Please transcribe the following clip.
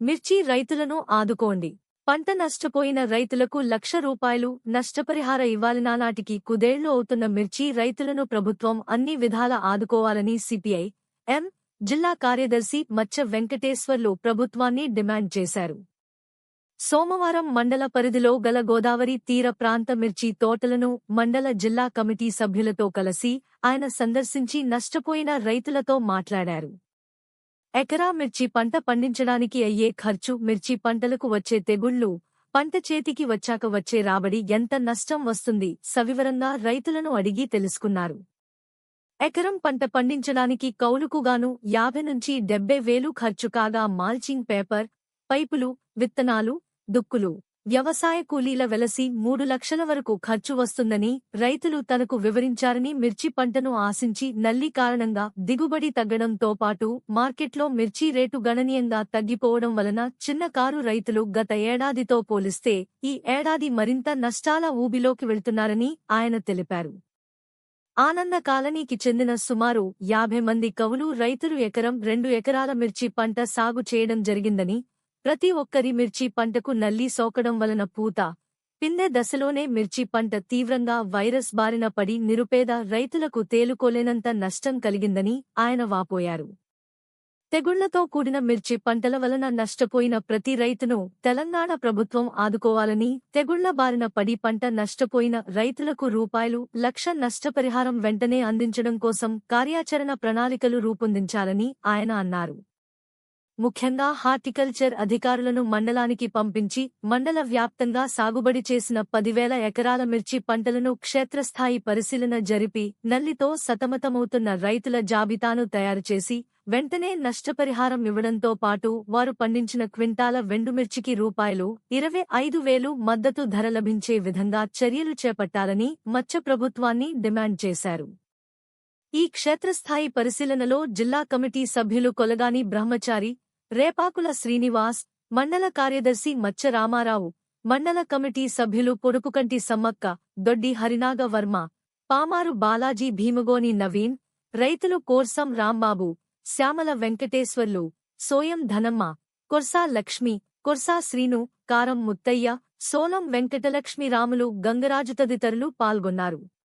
మిర్చి రైతులను ఆదుకోండి. పంట నష్టపోయిన రైతులకు లక్ష రూపాయలు నష్టపరిహార ఇవ్వాలినా నాటికి కుదేళ్ళు అవుతున్న మిర్చి రైతులను ప్రభుత్వం అన్ని విధాల ఆదుకోవాలని సిపిఐ ఎం. జిల్లా కార్యదర్శి మచ్చ వెంకటేశ్వర్లు ప్రభుత్వాన్ని డిమాండ్ చేశారు. సోమవారం మండల పరిధిలో గల గోదావరి తీర ప్రాంత మిర్చి తోటలను మండల జిల్లా కమిటీ సభ్యులతో కలిసి ఆయన సందర్శించి నష్టపోయిన రైతులతో మాట్లాడారు. ఎకరా మిర్చి పంట పండించడానికి అయ్యే ఖర్చు మిర్చి పంటలకు వచ్చే తెగుళ్ళు పంట చేతికి వచ్చాక వచ్చే రాబడి ఎంత నష్టం వస్తుంది? సవివరంగా రైతులను అడిగి తెలుసుకున్నారు. ఎకరం పంట పండించడానికి కౌలుకుగాను యాభై నుంచి డెబ్బై వేలు ఖర్చు కాగా మాల్చింగ్ పేపర్ పైపులు విత్తనాలు దుక్కులు వ్యవసాయ కూలీల వెలసి మూడు లక్షల వరకు ఖర్చు వస్తుందని రైతులు తనకు వివరించారని మిర్చి పంటను ఆశించి నల్లి కారణంగా దిగుబడి తగ్గడంతో పాటు మార్కెట్లో మిర్చి రేటు గణనీయంగా తగ్గిపోవడం వలన చిన్న కారు రైతులు గత ఏడాదితో పోలిస్తే ఈ ఏడాది మరింత నష్టాల ఊబిలోకి వెళ్తున్నారని ఆయన తెలిపారు. ఆనంద కాలనీకి చెందిన సుమారు యాభై మంది కవులు రైతులు ఎకరం రెండు ఎకరాల మిర్చి పంట సాగు చేయడం జరిగిందని ప్రతి ఒక్కరి మిర్చి పంటకు నల్లి సోకడం వలన పూత. పిందె దశలోనే మిర్చి పంట తీవ్రంగా వైరస్ బారిన పడి నిరుపేద రైతులకు తేలుకోలేనంత నష్టం కలిగిందని ఆయన వాపోయారు. తెగుళ్ళతో కూడిన మిర్చి పంటల వలన నష్టపోయిన ప్రతి రైతును తెలంగాణ ప్రభుత్వం ఆదుకోవాలని తెగుళ్ళ బారిన పడి పంట నష్టపోయిన రైతులకు రూపాయలు లక్ష నష్టపరిహారం వెంటనే అందించడం కోసం కార్యాచరణ ప్రణాళికలు రూపొందించాలని ఆయన అన్నారు. ముఖ్యంగా హార్టికల్చర్ అధికారులను మండలానికి పంపించి మండల వ్యాప్తంగా సాగుబడి చేసిన పదివేల ఎకరాల మిర్చి పంటలను క్షేత్రస్థాయి పరిశీలన జరిపి నల్లితో సతమతమవుతున్న రైతుల జాబితాను తయారుచేసి వెంటనే నష్టపరిహారం ఇవ్వడంతో పాటు వారు పండించిన క్వింటాల వెండుమిర్చికి రూపాయలు ఇరవై ఐదు వేలు మద్దతు ధర లభించే విధంగా చర్యలు చేపట్టాలని మత్స్య ప్రభుత్వాన్ని డిమాండ్ చేశారు. ఈ క్షేత్రస్థాయి పరిశీలనలో జిల్లా కమిటీ సభ్యులు కొలగాని బ్రహ్మచారి రేపాకుల శ్రీనివాస్ మండల కార్యదర్శి మచ్చ రామారావు మండల కమిటీ సభ్యులు పొడుపుకంటి సమ్మక్క దొడ్డి హరినాగ వర్మ పామారు బాలాజీ భీమగోని నవీన్ రైతులు కోర్సం రాంబాబు శ్యామల వెంకటేశ్వర్లు సోయం ధనమ్మ కొర్సా లక్ష్మి కొర్సా శ్రీను కారం ముత్తయ్య సోలం వెంకటలక్ష్మి రాములు గంగరాజు తదితరులు పాల్గొన్నారు.